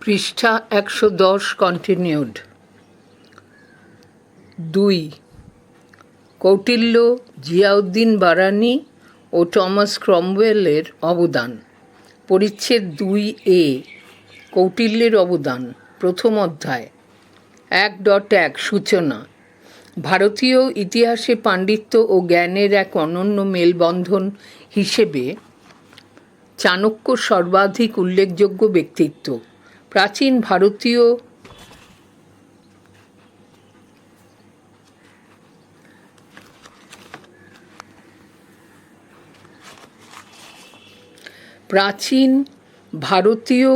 পৃষ্ঠা একশো দশ কন্টিনিউড দুই, কৌটিল্য জিয়াউদ্দিন বারানি ও টমাস ক্রমওয়েলের অবদান। পরিচ্ছেদ দুই এ, কৌটিল্যের অবদান, প্রথম অধ্যায়। এক ডট এক, সূচনা। ভারতীয় ইতিহাসে পাণ্ডিত্য ও জ্ঞানের এক অনন্য মেলবন্ধন হিসেবে চাণক্য সর্বাধিক উল্লেখযোগ্য ব্যক্তিত্ব। প্রাচীন ভারতীয় প্রাচীন ভারতীয়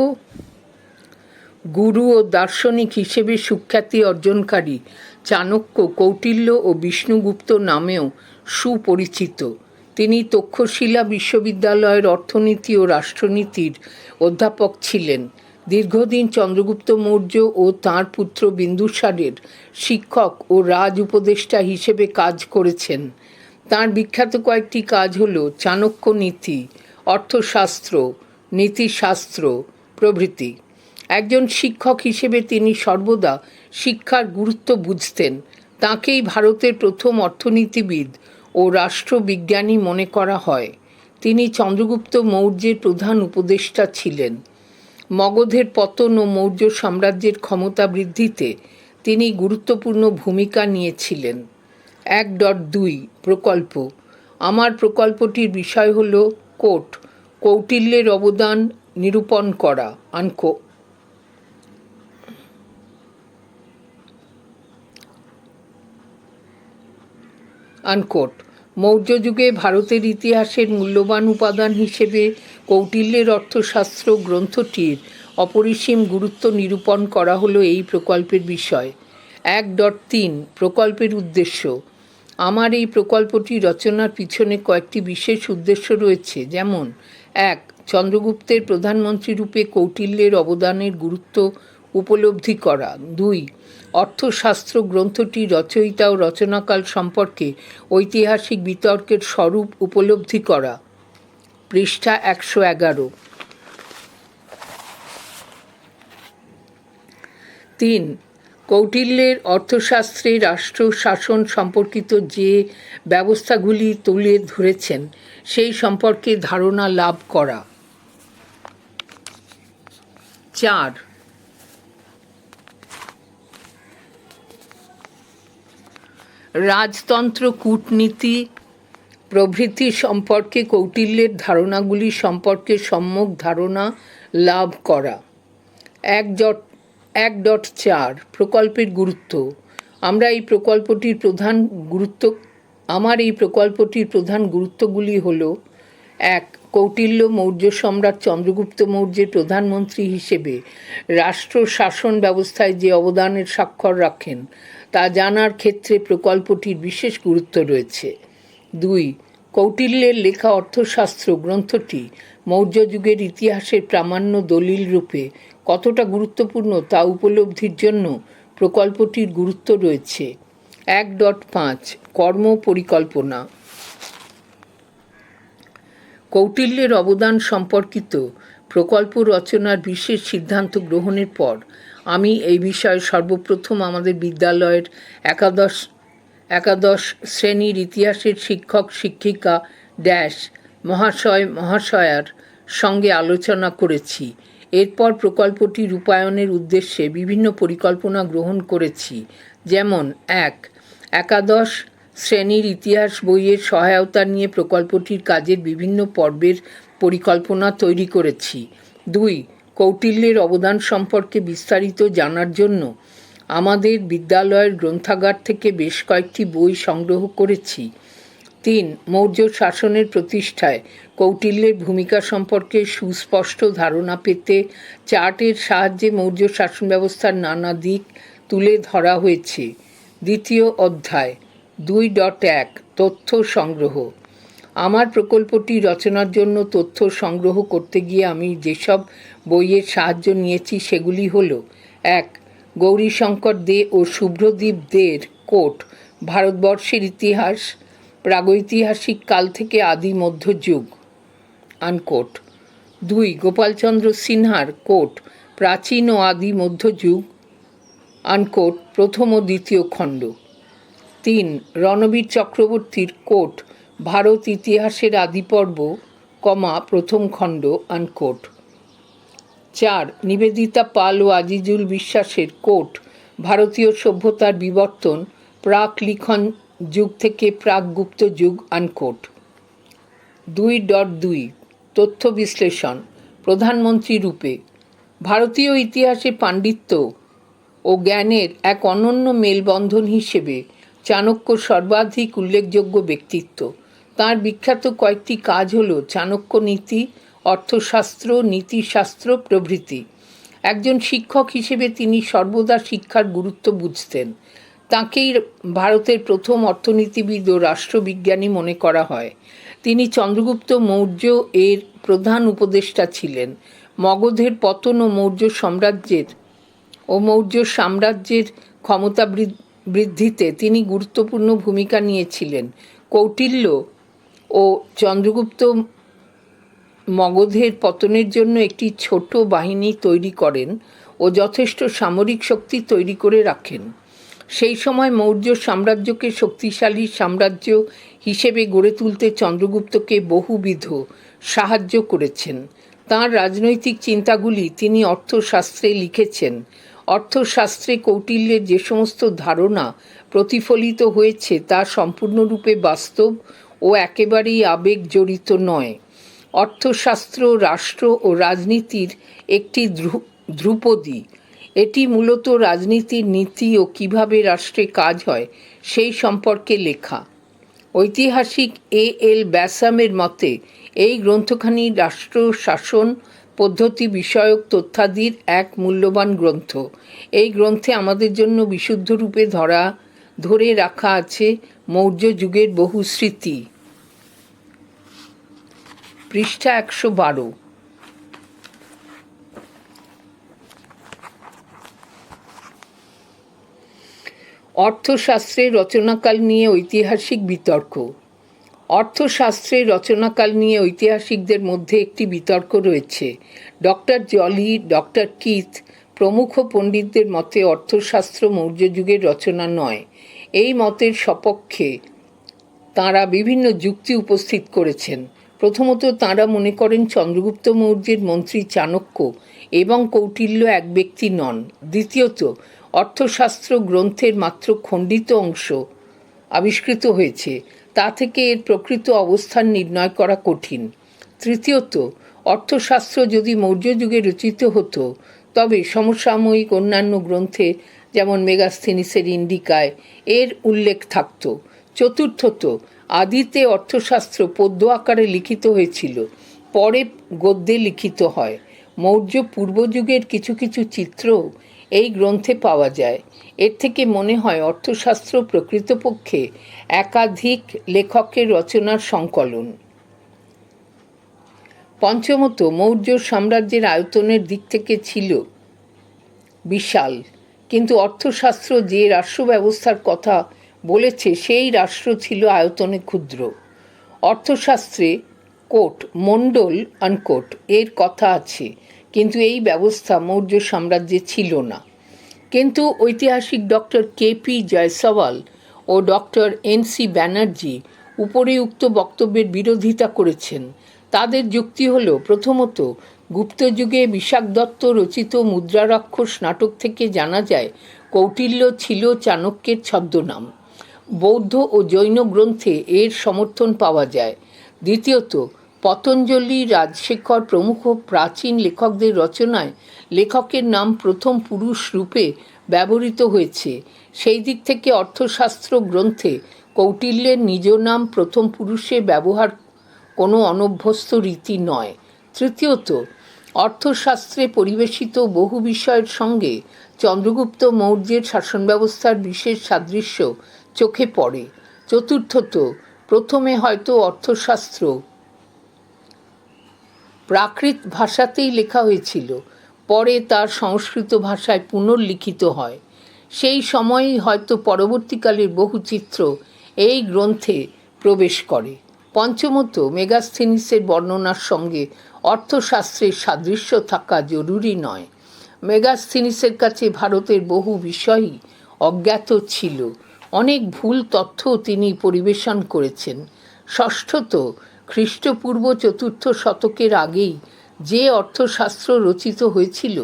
গুরু ও দার্শনিক হিসেবে সুখ্যাতি অর্জনকারী চাণক্য কৌটিল্য ও বিষ্ণুগুপ্ত নামেও সুপরিচিত। তিনি তক্ষশিলা বিশ্ববিদ্যালয়ের অর্থনীতি ও রাষ্ট্রনীতির অধ্যাপক ছিলেন। দীর্ঘদিন চন্দ্রগুপ্ত মৌর্য ও তাঁর পুত্র বিন্দুসারের শিক্ষক ও রাজ উপদেষ্টা হিসেবে কাজ করেছেন। তাঁর বিখ্যাত কয়েকটি কাজ হল চাণক্য নীতি, অর্থশাস্ত্র, নীতিশাস্ত্র প্রভৃতি। একজন শিক্ষক হিসেবে তিনি সর্বদা শিক্ষার গুরুত্ব বুঝতেন। তাঁকেই ভারতের প্রথম অর্থনীতিবিদ ও রাষ্ট্রবিজ্ঞানী মনে করা হয়। তিনি চন্দ্রগুপ্ত মৌর্যের প্রধান উপদেষ্টা ছিলেন। মগধের পতন ও মৌর্য সাম্রাজ্যের ক্ষমতা বৃদ্ধিতে তিনি গুরুত্বপূর্ণ ভূমিকা নিয়েছিলেন। এক ডট দুই প্রকল্প। আমার প্রকল্পটির বিষয় হল কোট, কৌটিল্যের অবদান নিরূপণ করা, আনকো। আনকোট। মৌর্য যুগে ভারতের ইতিহাসের মূল্যবান উপাদান হিসেবে কৌটিল্যের অর্থশাস্ত্র গ্রন্থটির অপরিসীম গুরুত্ব নিরূপণ করা হলো এই প্রকল্পের বিষয়। এক ডট তিন প্রকল্পের উদ্দেশ্য। আমার এই প্রকল্পটি রচনার পিছনে কয়েকটি বিশেষ উদ্দেশ্য রয়েছে। যেমন, এক, চন্দ্রগুপ্তের প্রধানমন্ত্রী রূপে কৌটিল্যের অবদানের গুরুত্ব উপলব্ধি করা। দুই, অর্থশাস্ত্র গ্রন্থটি রচয়িতা ও রচনাকাল সম্পর্কে ঐতিহাসিক বিতর্কের স্বরূপ উপলব্ধি করা। পৃষ্ঠা একশো এগারো। তিন, কৌটিল্যের অর্থশাস্ত্রে রাষ্ট্র শাসন সম্পর্কিত যে ব্যবস্থাগুলি তুলে ধরেছেন, সেই সম্পর্কে ধারণা লাভ করা। চার রাজতন্ত্র, কূটনীতি, প্রভৃতি সম্পর্কে, কৌটিল্যের ধারণাগুলি সম্পর্কে সম্যক ধারণা লাভ করা। এক ডট এক ডট চার, প্রকল্পের গুরুত্ব। আমরা এই প্রকল্পটির প্রধান গুরুত্ব, আমার এই প্রকল্পটির প্রধান গুরুত্বগুলি হল, এক, কৌটিল্য মৌর্য সম্রাট চন্দ্রগুপ্ত মৌর্যের প্রধানমন্ত্রী হিসেবে রাষ্ট্র শাসন ব্যবস্থায় যে অবদানের স্বাক্ষর রাখেন তা জানার ক্ষেত্রে প্রকল্পটির বিশেষ গুরুত্ব রয়েছে। দুই, কৌটিল্যের লেখা অর্থশাস্ত্র গ্রন্থটি মৌর্য যুগের ইতিহাসের প্রামাণ্য দলিল রূপে কতটা গুরুত্বপূর্ণ তা উপলব্ধির জন্য প্রকল্পটির গুরুত্ব রয়েছে। এক ডট পাঁচ, কর্ম পরিকল্পনা। কৌটিল্যের অবদান সম্পর্কিত প্রকল্প রচনার বিশেষ সিদ্ধান্ত গ্রহণের পর আমি এই বিষয়ে সর্বপ্রথম আমাদের বিদ্যালয়ের একাদশ একাদশ শ্রেণির ইতিহাসের শিক্ষক, শিক্ষিকা ড্যাশ মহাশয়, মহাশয়ার সঙ্গে আলোচনা করেছি। এরপর প্রকল্পটি রূপায়ণের উদ্দেশ্যে বিভিন্ন পরিকল্পনা গ্রহণ করেছি। যেমন, এক, একাদশ শ্রেণির ইতিহাস বইয়ের সহায়তা নিয়ে প্রকল্পটির কাজের বিভিন্ন পর্বের পরিকল্পনা তৈরি করেছি। দুই কৌটিল্যের অবদান সম্পর্কে বিস্তারিত জানার জন্য আমাদের বিদ্যালয়ের গ্রন্থাগার থেকে বেশ কয়েকটি বই সংগ্রহ করেছি। তিন, মৌর্য শাসনের প্রতিষ্ঠায় কৌটিল্যের ভূমিকা সম্পর্কে সুস্পষ্ট ধারণা পেতে চার্টের সাহায্যে মৌর্য শাসন ব্যবস্থার নানা দিক তুলে ধরা হয়েছে। দ্বিতীয় অধ্যায়, দুই ডট এক, তথ্য সংগ্রহ। আমার প্রকল্পটি রচনার জন্য তথ্য সংগ্রহ করতে গিয়ে আমি যেসব বইয়ের সাহায্য নিয়েছি সেগুলি হল, এক, গৌরীশঙ্কর দে ও শুভ্রদীপ দের কোট, ভারতবর্ষের ইতিহাস, প্রাগৈতিহাসিক কাল থেকে আদি মধ্যযুগ আনকোট দুই, গোপালচন্দ্র সিনহার কোট, প্রাচীন ও আদি মধ্যযুগ আনকোট প্রথম ও দ্বিতীয় খণ্ড, তিন, রণবীর চক্রবর্তীর কোট ভারত ইতিহাসের আদিপর্ব, কমা, প্রথম খণ্ড আনকোট চার, নিবেদিতা পাল ও আজিজুল বিশ্বাসের কোট, ভারতীয় সভ্যতার বিবর্তন প্রাক লিখন যুগ থেকে প্রাক গুপ্ত যুগ আনকোট দুই ডট দুই, তথ্য বিশ্লেষণ, প্রধানমন্ত্রী রূপে। ভারতীয় ইতিহাসে পাণ্ডিত্য ও জ্ঞানের এক অনন্য মেলবন্ধন হিসেবে চাণক্য সর্বাধিক উল্লেখযোগ্য ব্যক্তিত্ব। তার বিখ্যাত কয়েকটি কাজ হল চাণক্য নীতি, অর্থশাস্ত্র, নীতিশাস্ত্র, প্রভৃতি। একজন শিক্ষক হিসেবে তিনি সর্বদা শিক্ষার গুরুত্ব বুঝতেন। তাঁকেই ভারতের প্রথম অর্থনীতিবিদ ও রাষ্ট্রবিজ্ঞানী মনে করা হয়। তিনি চন্দ্রগুপ্ত মৌর্য এর প্রধান উপদেষ্টা ছিলেন। মগধের পতন ও মৌর্য সাম্রাজ্যের ও মৌর্য সাম্রাজ্যের ক্ষমতা বৃদ্ধিতে তিনি গুরুত্বপূর্ণ ভূমিকা নিয়েছিলেন। কৌটিল্য ও চন্দ্রগুপ্ত মগধের পতনের জন্য একটি ছোট বাহিনী তৈরি করেন ও যথেষ্ট সামরিক শক্তি তৈরি করে রাখেন। সেই সময় মৌর্য সাম্রাজ্যকে শক্তিশালী সাম্রাজ্য হিসেবে গড়ে তুলতে চন্দ্রগুপ্তকে বহুবিধ সাহায্য করেছেন। তাঁর রাজনৈতিক চিন্তাগুলি তিনি অর্থশাস্ত্রে লিখেছেন। অর্থশাস্ত্রে কৌটিল্যের যে সমস্ত ধারণা প্রতিফলিত হয়েছে তা সম্পূর্ণরূপে বাস্তব ও একেবারেই আবেগ জড়িত নয়। অর্থশাস্ত্র, রাষ্ট্র ও রাজনীতির একটি ধ্রুপদী। এটি মূলত রাজনীতির নীতি ও কীভাবে রাষ্ট্রে কাজ হয় সেই সম্পর্কে লেখা। ঐতিহাসিক এ এল ব্যাসামের মতে, এই গ্রন্থখানি রাষ্ট্র শাসন পদ্ধতি বিষয়ক তথ্যাদির এক মূল্যবান গ্রন্থ। এই গ্রন্থে আমাদের জন্য বিশুদ্ধরূপে ধরা, ধরে রাখা আছে মৌর্য যুগের বহু স্মৃতি। পৃষ্ঠা একশো বারো। অর্থশাস্ত্রের রচনাকাল নিয়ে ঐতিহাসিক বিতর্ক। অর্থশাস্ত্রের রচনাকাল নিয়ে ঐতিহাসিকদের মধ্যে একটি বিতর্ক রয়েছে। ডক্টর জলি, ডক্টর কিথ প্রমুখ পণ্ডিতদের মতে অর্থশাস্ত্র মৌর্য যুগের রচনা নয়। এই মতের সপক্ষে তাঁরা বিভিন্ন যুক্তি উপস্থিত করেছেন। প্রথমত তাঁরা মনে করেন চন্দ্রগুপ্ত মৌর্যের মন্ত্রী চাণক্য এবং কৌটিল্য এক ব্যক্তি নন। দ্বিতীয়ত, অর্থশাস্ত্র গ্রন্থের মাত্র খণ্ডিত অংশ আবিষ্কৃত হয়েছে। তা থেকে এর প্রকৃত অবস্থান নির্ণয় করা কঠিন। তৃতীয়ত, অর্থশাস্ত্র যদি মৌর্য যুগে রচিত হতো, তবে সমসাময়িক অন্যান্য গ্রন্থে যেমন মেগাস্থিনিসের ইন্ডিকায় এর উল্লেখ থাকত। চতুর্থত আদিতে অর্থশাস্ত্র পদ্য আকারে লিখিত হয়েছিল, পরে গদ্যে লিখিত হয়। মৌর্য পূর্বযুগের কিছু কিছু চিত্র এই গ্রন্থে পাওয়া যায়। এর থেকে মনে হয় অর্থশাস্ত্র প্রকৃতপক্ষে একাধিক লেখকের রচনার সংকলন। পঞ্চমত, মৌর্য সাম্রাজ্যের আয়তনের দিক থেকে ছিল বিশাল, কিন্তু অর্থশাস্ত্র যে রাষ্ট্র ব্যবস্থার কথা বলেছে, সেই রাষ্ট্র ছিল আয়তনে ক্ষুদ্র। অর্থশাস্ত্রে কোট মণ্ডল আনকোট এর কথা আছে, কিন্তু এই ব্যবস্থা মৌর্য সাম্রাজ্যে ছিল না। কিন্তু ঐতিহাসিক ডক্টর কে পি জয়সওয়াল ও ডক্টর এন সি ব্যানার্জি উপরে উক্ত বক্তব্যের বিরোধিতা করেছেন। তাদের যুক্তি হল, প্রথমত গুপ্তযুগে বিশাখ দত্ত রচিত মুদ্রারাক্ষস নাটক থেকে জানা যায়, কৌটিল্য ছিল চাণক্যের ছদ্মনাম। বৌদ্ধ ও জৈন গ্রন্থে এর সমর্থন পাওয়া যায়। দ্বিতীয়ত, পতঞ্জলি রাজশেখর প্রমুখ প্রাচীন লেখকদের রচনায় লেখকের নাম প্রথম পুরুষ রূপে ব্যবহৃত হয়েছে। সেই দিক থেকে অর্থশাস্ত্র গ্রন্থে কৌটিল্যের নিজ নাম প্রথম পুরুষে ব্যবহার কোনো অনভ্যস্ত রীতি নয়। তৃতীয়ত, অর্থশাস্ত্রে পরিবেশিত বহু বিষয়ের সঙ্গে চন্দ্রগুপ্ত মৌর্যের শাসন ব্যবস্থার বিশেষ সাদৃশ্য চোখে পড়ে। চতুর্থত, প্রথমে হয়তো অর্থশাস্ত্র। প্রাকৃত ভাষাতেই লেখা হয়েছিল, পরে তার সংস্কৃত ভাষায় পুনর্লিখিত হয়। সেই সময়ই হয়তো পরবর্তীকালের বহু চিত্র এই গ্রন্থে প্রবেশ করে। পঞ্চমত, মেগাস্থেনিসের বর্ণনার সঙ্গে অর্থশাস্ত্রের সাদৃশ্য থাকা জরুরি নয়। মেগাস্থিনিসের কাছে ভারতের বহু বিষয়ই অজ্ঞাত ছিল। অনেক ভুল তথ্য তিনি পরিবেশন করেছেন। ষষ্ঠত, খ্রিস্টপূর্ব চতুর্থ শতকের আগেই যে অর্থশাস্ত্র রচিত হয়েছিল,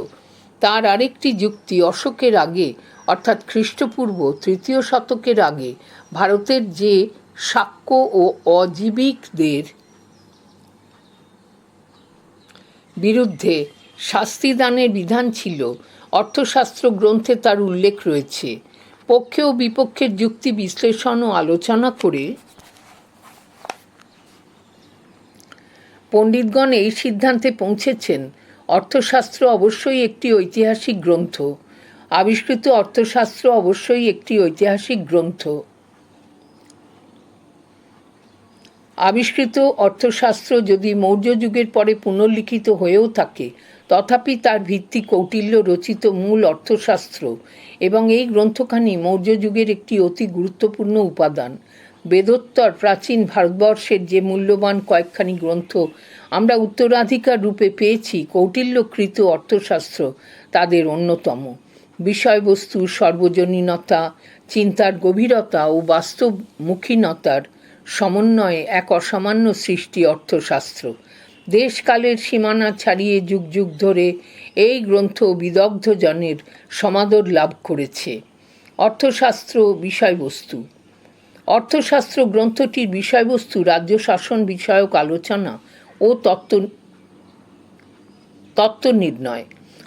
তার আরেকটি যুক্তি অশোকের আগে, অর্থাৎ খ্রিস্টপূর্ব তৃতীয় শতকের আগে, ভারতের যে শাক্য ও অজীবিকদের বিরুদ্ধে শাস্তিদানের বিধান ছিল, অর্থশাস্ত্র গ্রন্থে তার উল্লেখ রয়েছে। পক্ষে ও বিপক্ষের যুক্তি বিশ্লেষণ ও আলোচনা করে পণ্ডিতগণ এই সিদ্ধান্তে পৌঁছেছেন, অর্থশাস্ত্র অবশ্যই একটি ঐতিহাসিক গ্রন্থ। আবিষ্কৃত অর্থশাস্ত্র অবশ্যই একটি ঐতিহাসিক গ্রন্থ। আবিষ্কৃত অর্থশাস্ত্র যদি মৌর্য যুগের পরে পুনর্লিখিত হয়েও থাকে, তথাপি তার ভিত্তি কৌটিল্য রচিত মূল অর্থশাস্ত্র এবং এই গ্রন্থখানি মৌর্য যুগের একটি অতি গুরুত্বপূর্ণ উপাদান। বেদোত্তর প্রাচীন ভারতবর্ষের যে মূল্যবান কয়েকখানি গ্রন্থ আমরা উত্তরাধিকার রূপে পেয়েছি কৌটিল্যকৃত অর্থশাস্ত্র, তাদের অন্যতম। বিষয়বস্তু সর্বজনীনতা, চিন্তার গভীরতা ও বাস্তবমুখীনতার সমন্বয়ে এক অসামান্য সৃষ্টি অর্থশাস্ত্র। দেশকালের সীমানা ছাড়িয়ে যুগ যুগ ধরে এই গ্রন্থ বিদগ্ধজনের সমাদর লাভ করেছে। অর্থশাস্ত্র বিষয়বস্তু। অর্থশাস্ত্র গ্রন্থটির বিষয়বস্তু রাজ্য শাসন বিষয়ক আলোচনা ও তত্ত্ব তত্ত্ব নির্ণয়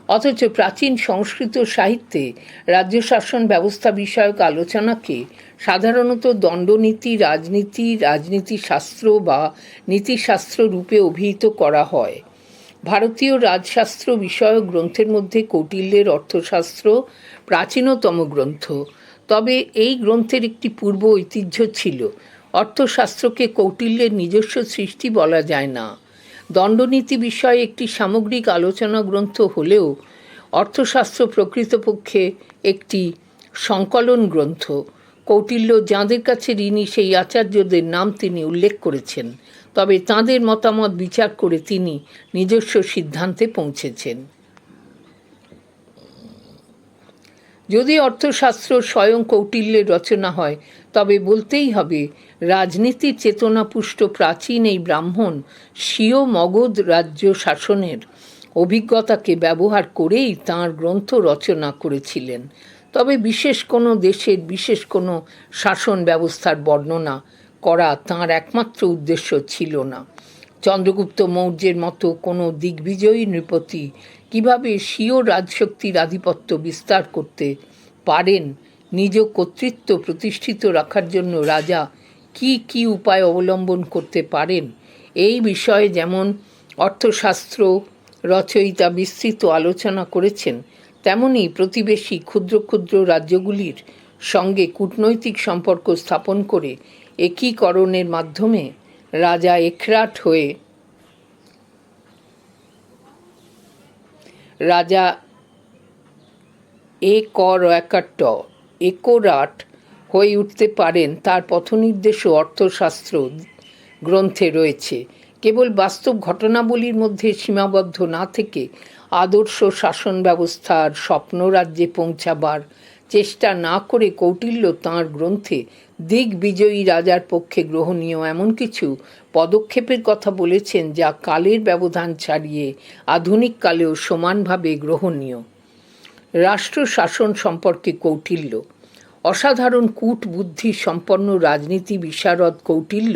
অথচ প্রাচীন সংস্কৃত সাহিত্যে রাজ্য শাসন ব্যবস্থা বিষয়ক আলোচনাকে সাধারণত দণ্ডনীতি, রাজনীতি রাজনীতি শাস্ত্র বা নীতিশাস্ত্র রূপে অভিহিত করা হয়। ভারতীয় রাজশাস্ত্র বিষয়ক গ্রন্থের মধ্যে কৌটিল্যের অর্থশাস্ত্র প্রাচীনতম গ্রন্থ। তবে এই গ্রন্থের একটি পূর্ব ঐতিহ্য ছিল। অর্থশাস্ত্রকে কৌটিল্যের নিজস্ব সৃষ্টি বলা যায় না। দণ্ডনীতি বিষয়ে একটি সামগ্রিক আলোচনা গ্রন্থ হলেও অর্থশাস্ত্র প্রকৃতপক্ষে একটি সংকলন গ্রন্থ। কৌটিল্য যাঁদের কাছে ঋণী সেই আচার্যদের নাম তিনি উল্লেখ করেছেন, তবে তাঁদের মতামত বিচার করে তিনি নিজস্ব সিদ্ধান্তে পৌঁছেছেন। যদি অর্থশাস্ত্র স্বয়ং কৌটিল্যের রচনা হয় তবে বলতেই হবে রাজনীতির চেতনাপুষ্ট প্রাচীন এই ব্রাহ্মণ স্বীয় মগধ রাজ্য শাসনের অভিজ্ঞতাকে ব্যবহার করেই তাঁর গ্রন্থ রচনা করেছিলেন। তবে বিশেষ কোনো দেশের বিশেষ কোনো শাসন ব্যবস্থার বর্ণনা করা তাঁর একমাত্র উদ্দেশ্য ছিল না। চন্দ্রগুপ্ত মৌর্যের মতো কোনো দিগ্বিজয়ী নৃপতি কীভাবে স্বীয় রাজশক্তির আধিপত্য বিস্তার করতে পারেন নিজ কর্তৃত্ব প্রতিষ্ঠিত রাখার জন্য রাজা কি কি উপায় অবলম্বন করতে পারেন? এই বিষয়ে যেমন অর্থশাস্ত্র, রচয়িতা বিস্তৃত আলোচনা করেছেন, তেমনি প্রতিবেশী ক্ষুদ্র ক্ষুদ্র রাজ্যগুলির সঙ্গে কূটনৈতিক সম্পর্ক স্থাপন করে একীকরণের মাধ্যমে রাজা একরাট হয়ে রাজা এ কর একাট্ট একরাট হয়ে উঠতে পারেন, তার পথনির্দেশ অর্থশাস্ত্র গ্রন্থে রয়েছে। কেবল বাস্তব ঘটনাবলীর মধ্যে সীমাবদ্ধ না থেকে আদর্শ শাসন ব্যবস্থার স্বপ্ন রাজ্যে পৌঁছাবার চেষ্টা না করে কৌটিল্য তাঁর গ্রন্থে দিক দিগ্বিজয়ী রাজার পক্ষে গ্রহণীয় এমন কিছু পদক্ষেপের কথা বলেছেন যা কালের ব্যবধান ছাড়িয়ে আধুনিক কালেও সমানভাবে গ্রহণীয়। রাষ্ট্র শাসন সম্পর্কে কৌটিল্য অসাধারণ কূট বুদ্ধি সম্পন্ন রাজনীতি বিশারদ কৌটিল্য,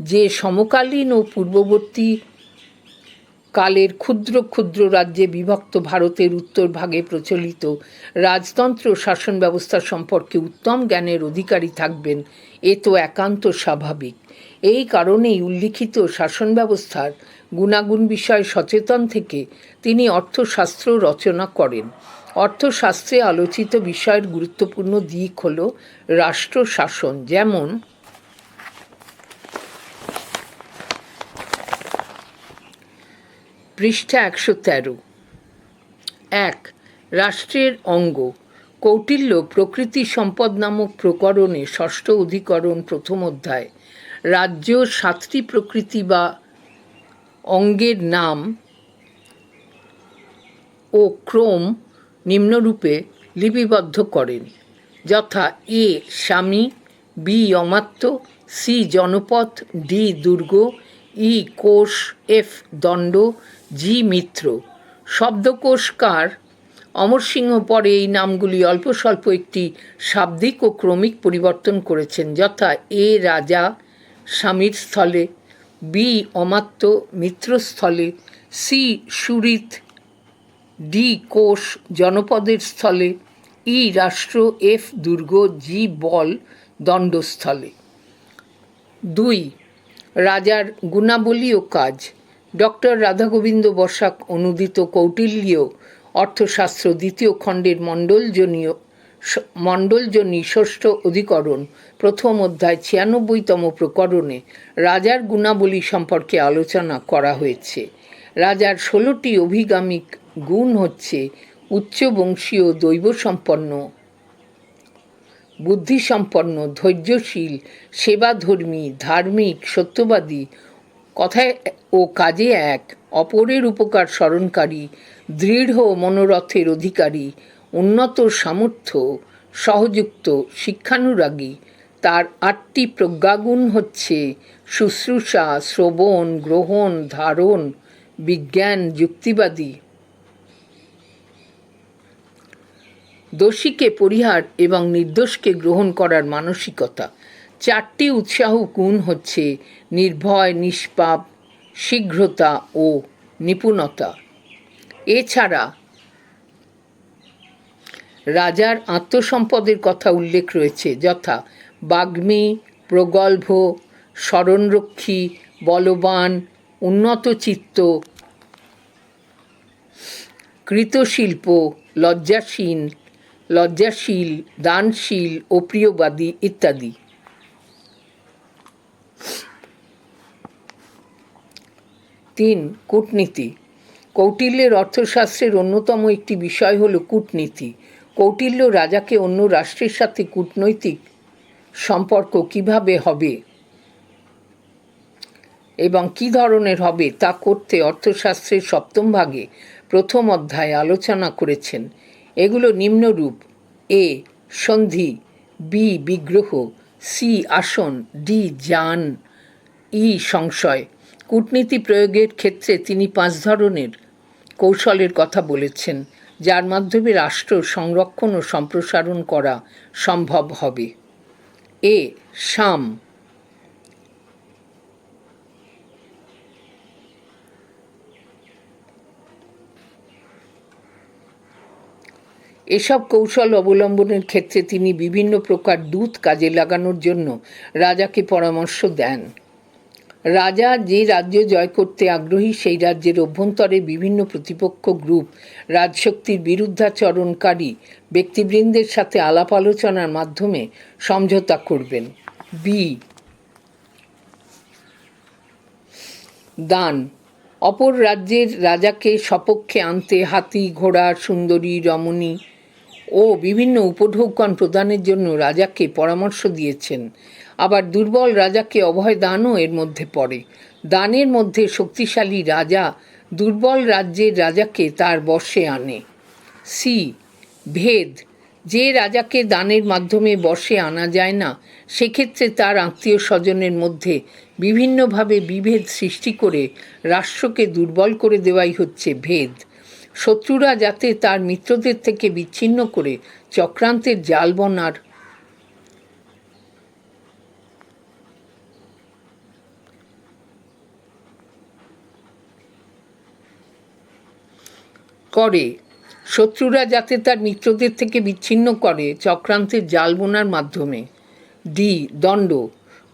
যে সমকালীন ও পূর্ববর্তী কালের ক্ষুদ্র ক্ষুদ্র রাজ্যে বিভক্ত ভারতের উত্তর ভাগে প্রচলিত রাজতন্ত্র শাসন ব্যবস্থা সম্পর্কে উত্তম জ্ঞানের অধিকারী থাকবেন, এ তো একান্ত স্বাভাবিক। এই কারণেই উল্লিখিত শাসন ব্যবস্থার গুণাগুণ বিষয়ে সচেতন থেকে তিনি অর্থশাস্ত্র রচনা করেন। অর্থশাস্ত্রে আলোচিত বিষয়ের গুরুত্বপূর্ণ দিক হল রাষ্ট্র শাসন যেমন পৃষ্ঠা একশো তেরো। এক, রাষ্ট্রের অঙ্গ। কৌটিল্য প্রকৃতি সম্পদ নামক প্রকরণে ষষ্ঠ অধিকরণ প্রথম অধ্যায়। রাজ্য সাতটি প্রকৃতি বা অঙ্গের নাম ও ক্রম নিম্নরূপে লিপিবদ্ধ করেন। যথা এ স্বামী, বি অমাত্য, সি জনপথ, ডি দুর্গ, ই কোষ, এফ দণ্ড, জি মিত্র। শব্দকোষকার অমরসিংহ পরে এই নামগুলি অল্প স্বল্প একটি শাব্দিক ও ক্রমিক পরিবর্তন করেছেন। যথা এ রাজা স্বামীর স্থলে, বি অমাত্য মিত্রস্থলে, সি সুরিত ডি কোষ জনপদের স্থলে, ই রাষ্ট্র, এফ দুর্গ, জি বল দণ্ডস্থলে। দুই, রাজার গুণাবলী ও কাজ। ডক্টর রাধাগোবিন্দ বসাক অনুদিত কৌটিল্য অর্থশাস্ত্র দ্বিতীয় খণ্ডের মণ্ডলজনীয় মণ্ডলজনী ষষ্ঠ অধিকরণ, প্রথম অধ্যায় ছিয়ানব্বইতম প্রকরণে রাজার গুণাবলী সম্পর্কে আলোচনা করা হয়েছে। রাজার ষোলোটি অভিগামিক গুণ হচ্ছে উচ্চবংশীয় দৈবসম্পন্ন। বুদ্ধিসম্পন্ন, ধৈর্যশীল, সেবাধর্মী, ধার্মিক, সত্যবাদী, কথায় ও কাজে এক, অপরের উপকার স্মরণকারী, দৃঢ় মনোরথের অধিকারী, উন্নত সামর্থ্য, সহযুক্ত, শিক্ষানুরাগী। তার আটটি প্রজ্ঞাগুণ হচ্ছে শুশ্রূষা, শ্রবণ, গ্রহণ, ধারণ, বিজ্ঞান, যুক্তিবাদী। দোষীকে পরিহার এবং নির্দোষকে গ্রহণ করার মানসিকতা। চারটি উৎসাহ গুণ হচ্ছে নির্ভয়, নিষ্পাপ, শীঘ্রতা ও নিপুণতা। এছাড়া রাজার আত্মসম্পদের কথা উল্লেখ রয়েছে, যথা বাগ্মী, প্রগল্ভ স্মরণরক্ষী বলবান উন্নত চিত্ত কৃতশিল্প, লজ্জাসীন লজ্জাশীল, দানশীল ও প্রিয়বাদী ইত্যাদি। তিন, কূটনীতি। কৌটিল্যের অর্থশাস্ত্রের অন্যতম একটি বিষয় হল কূটনীতি। কৌটিল্য রাজাকে অন্য রাষ্ট্রের সাথে কূটনৈতিক সম্পর্ক কীভাবে হবে এবং কি ধরনের হবে তা করতে অর্থশাস্ত্রের সপ্তম ভাগে প্রথম অধ্যায়ে আলোচনা করেছেন। এগুলো নিম্নরূপ। এ, সন্ধি, বি, বিগ্রহ, সি, আসন, ডি, যান। ই, সংশয়। কূটনীতি প্রয়োগের ক্ষেত্রে তিনি পাঁচ ধরনের কৌশলের কথা বলেছেন, যার মাধ্যমে রাষ্ট্র সংরক্ষণ ও সম্প্রসারণ করা সম্ভব হবে। এ সাম এসব কৌশল অবলম্বনের ক্ষেত্রে তিনি বিভিন্ন প্রকার দূত কাজে লাগানোর জন্য রাজাকে পরামর্শ দেন। রাজা যে রাজ্য জয় করতে আগ্রহী, সেই রাজ্যের অভ্যন্তরে বিভিন্ন প্রতিপক্ষ গ্রুপ রাজশক্তির বিরুদ্ধাচরণকারী ব্যক্তিবৃন্দের সাথে আলাপ আলোচনার মাধ্যমে সমঝোতা করবেন। বি. দান। অপর রাজ্যের রাজাকে সপক্ষে আনতে হাতি, ঘোড়া, সুন্দরী, রমণী ও বিভিন্ন উপঢৌকন প্রদানের জন্য রাজাকে পরামর্শ দিয়েছেন। আবার দুর্বল রাজাকে অভয় দানও এর মধ্যে পড়ে। দানের মধ্যে শক্তিশালী রাজা দুর্বল রাজ্যের রাজাকে তার বশে আনে। সি. ভেদ। যে রাজাকে দানের মাধ্যমে বশে আনা যায় না, সেক্ষেত্রে তার আত্মীয় স্বজনের মধ্যে বিভিন্নভাবে বিভেদ সৃষ্টি করে রাষ্ট্রকে দুর্বল করে দেওয়াই হচ্ছে ভেদ। শত্রুরা যাতে তার মিত্রদের থেকে বিচ্ছিন্ন করে চক্রান্তের জাল বনার করে। শত্রুরা যাতে তার মিত্রদের থেকে বিচ্ছিন্ন করে চক্রান্তের জাল বোনার মাধ্যমে। ডি, দণ্ড।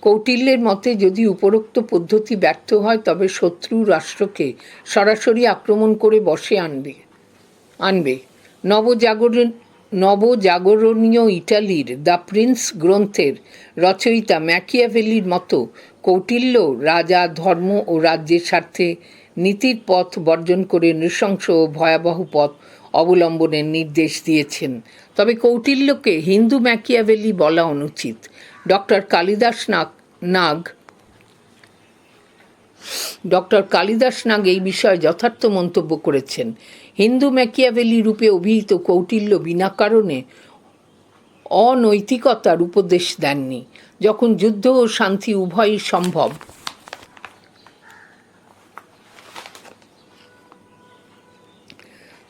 কৌটিল্যের মতে যদি উপরোক্ত পদ্ধতি ব্যর্থ হয়, তবে শত্রু রাষ্ট্রকে সরাসরি আক্রমণ করে বসে আনবে। আনবে। নবজাগরণ, নবজাগরণীয় ইটালির দ্য প্রিন্স গ্রন্থের রচয়িতা ম্যাকিয়াভেলির মতো কৌটিল্য রাজা, ধর্ম ও রাজ্যের স্বার্থে নীতির পথ বর্জন করে নৃশংস ও ভয়াবহ পথ অবলম্বনের নির্দেশ দিয়েছেন। তবে কৌটিল্যকে হিন্দু ম্যাকিয়াভেলি বলা অনুচিত। ডক্টর কালিদাস নাগ নাগ। ডক্টর কালিদাস নাগ এই বিষয়ে যথার্থ মন্তব্য করেছেন। হিন্দু ম্যাকিয়াভেলি রূপে অভিহিত কৌটিল্য বিনা কারণে অনৈতিকতার উপদেশ দেননি, যখন যুদ্ধ ও শান্তি উভয়ই সম্ভব।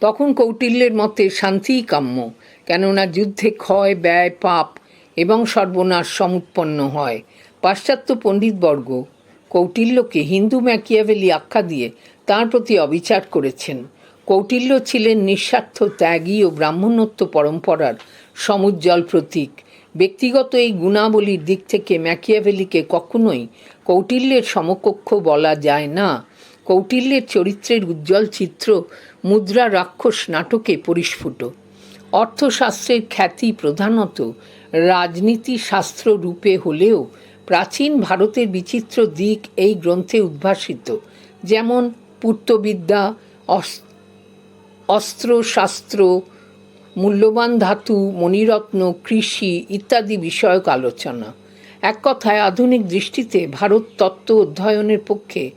তখন কৌটিল্যের মতে শান্তিই কাম্য, কেননা যুদ্ধে ক্ষয়, ব্যয়, পাপ এবং সর্বনাশ সমুৎপন্ন হয়। পাশ্চাত্য পণ্ডিতবর্গ কৌটিল্যকে হিন্দু ম্যাকিয়াভেলি আখ্যা দিয়ে তার প্রতি অবিচার করেছেন। কৌটিল্য ছিলেন নিঃস্বার্থ ত্যাগী ও ব্রাহ্মণত্ব পরম্পরার সমুজ্জ্বল প্রতীক। ব্যক্তিগত এই গুণাবলীর দিক থেকে ম্যাকিয়াভেলিকে কখনোই কৌটিল্যের সমকক্ষ বলা যায় না। কৌটিল্যের চরিত্রের উজ্জ্বল চিত্র মুদ্রা রাক্ষস নাটকে পরিস্ফুট। অর্থশাস্ত্রের খ্যাতি প্রধানত রাজনীতি শাস্ত্র রূপে হলেও প্রাচীন ভারতের বিচিত্র দিক এই গ্রন্থে উদ্ভাসিত, যেমন পূর্তবিদ্যা, অস- অস্ত্রশাস্ত্র, মূল্যবান ধাতু, মণিরত্ন, কৃষি ইত্যাদি বিষয়ক আলোচনা। এক কথায় আধুনিক দৃষ্টিতে ভারত তত্ত্ব অধ্যয়নের পক্ষে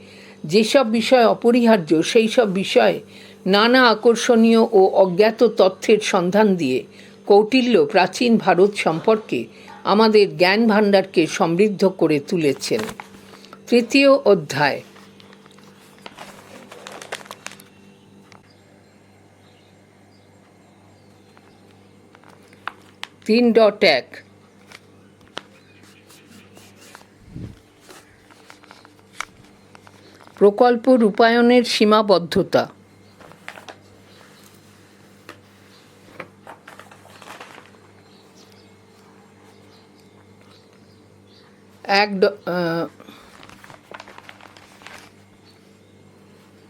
যেসব বিষয় অপরিহার্য, সেই সব বিষয়ে নানা আকর্ষণীয় ও অজ্ঞাত তথ্যের সন্ধান দিয়ে কৌটিল্য প্রাচীন ভারত সম্পর্কে আমাদের জ্ঞান ভাণ্ডারকে সমৃদ্ধ করে তুলেছেন। তৃতীয় অধ্যায়। তিন ডট এক। প্রকল্প রূপায়ণের সীমাবদ্ধতা। এক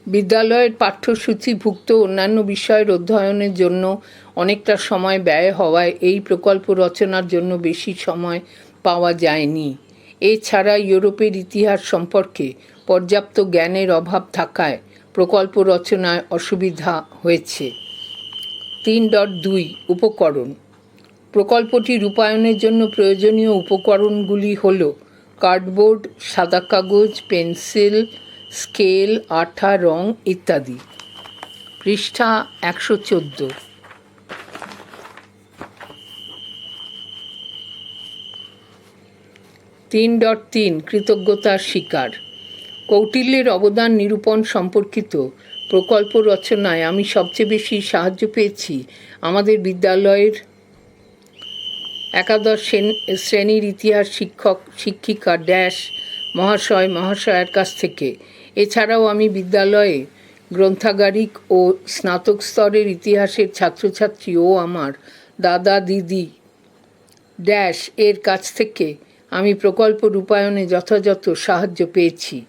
বিদ্যালয়ের পাঠ্যসূচিভুক্ত অন্যান্য বিষয়ের অধ্যয়নের জন্য অনেকটা সময় ব্যয় হওয়ায় এই প্রকল্প রচনার জন্য বেশি সময় পাওয়া যায়নি। এছাড়া ইউরোপের ইতিহাস সম্পর্কে পর্যাপ্ত জ্ঞানের অভাব থাকায় প্রকল্প রচনায় অসুবিধা হয়েছে। তিন ডট দুই উপকরণ প্রকল্পটি রূপায়ণের জন্য প্রয়োজনীয় উপকরণগুলি হল কার্ডবোর্ড, সাদা কাগজ, পেন্সিল, স্কেল, আঠা, রং ইত্যাদি। পৃষ্ঠা একশো চোদ্দ। তিন ডট তিন, কৃতজ্ঞতার শিকার। কৌটিল্যের অবদান নিরূপণ সম্পর্কিত প্রকল্প রচনায় আমি সবচেয়ে বেশি সাহায্য পেয়েছি আমাদের বিদ্যালয়ের একাদশ শ্রেণ- শ্রেণির ইতিহাস শিক্ষক, শিক্ষিকা ড্যাশ মহাশয়, মহাশয়ের কাছ থেকে। এছাড়াও আমি বিদ্যালয়ে গ্রন্থাগারিক ও স্নাতক স্তরের ইতিহাসের ছাত্রছাত্রী ও আমার দাদা, দিদি ড্যাশ এর কাছ থেকে আমি প্রকল্প রূপায়ণে যথাযথ সাহায্য পেয়েছি।